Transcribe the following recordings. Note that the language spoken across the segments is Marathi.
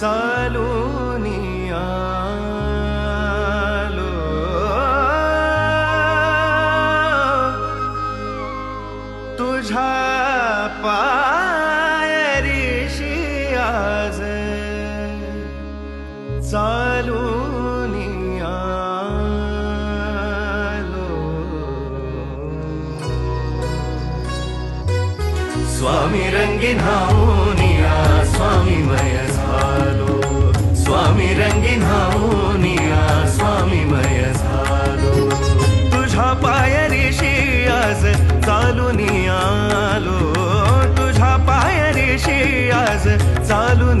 चालूनी आलो. तुझ्या पायरीशी आज चालूनी आलो. स्वामी रंगीन हाऊनिया स्वामी मय झालो. स्वामी रंगीन हाऊनिया स्वामी मय झालो. तुझ्या पायरीशी आज चालून आलो. तुझ्या पायरीशी आज चालून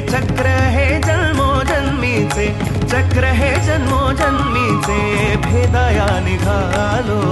चक्र हे जन्मोजन्मीचे चक्र हे जन्मोजन्मीचे भेदाया निघालो.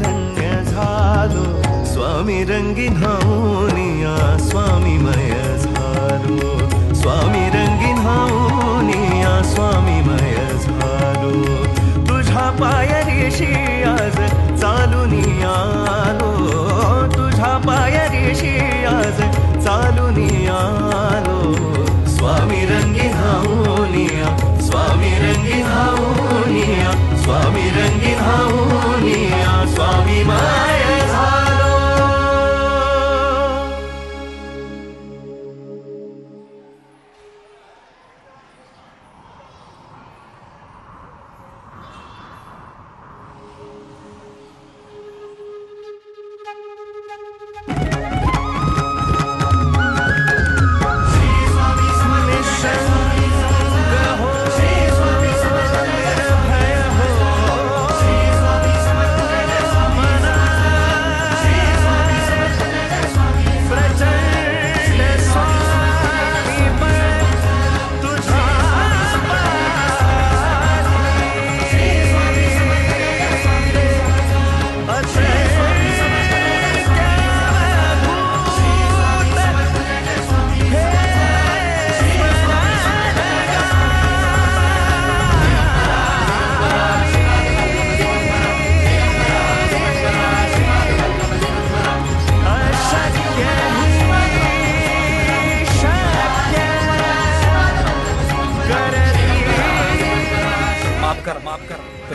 धन्य स्वामी रंगीन हाऊनिया स्वामी मय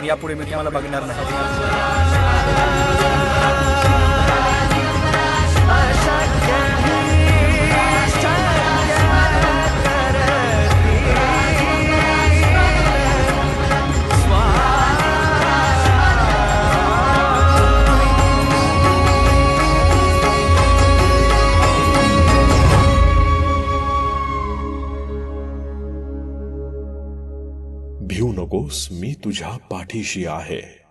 यापुढे मी तुम्हाला बघणार नाही. भिऊ नकोस मी तुझ्या पाठीशी आहे.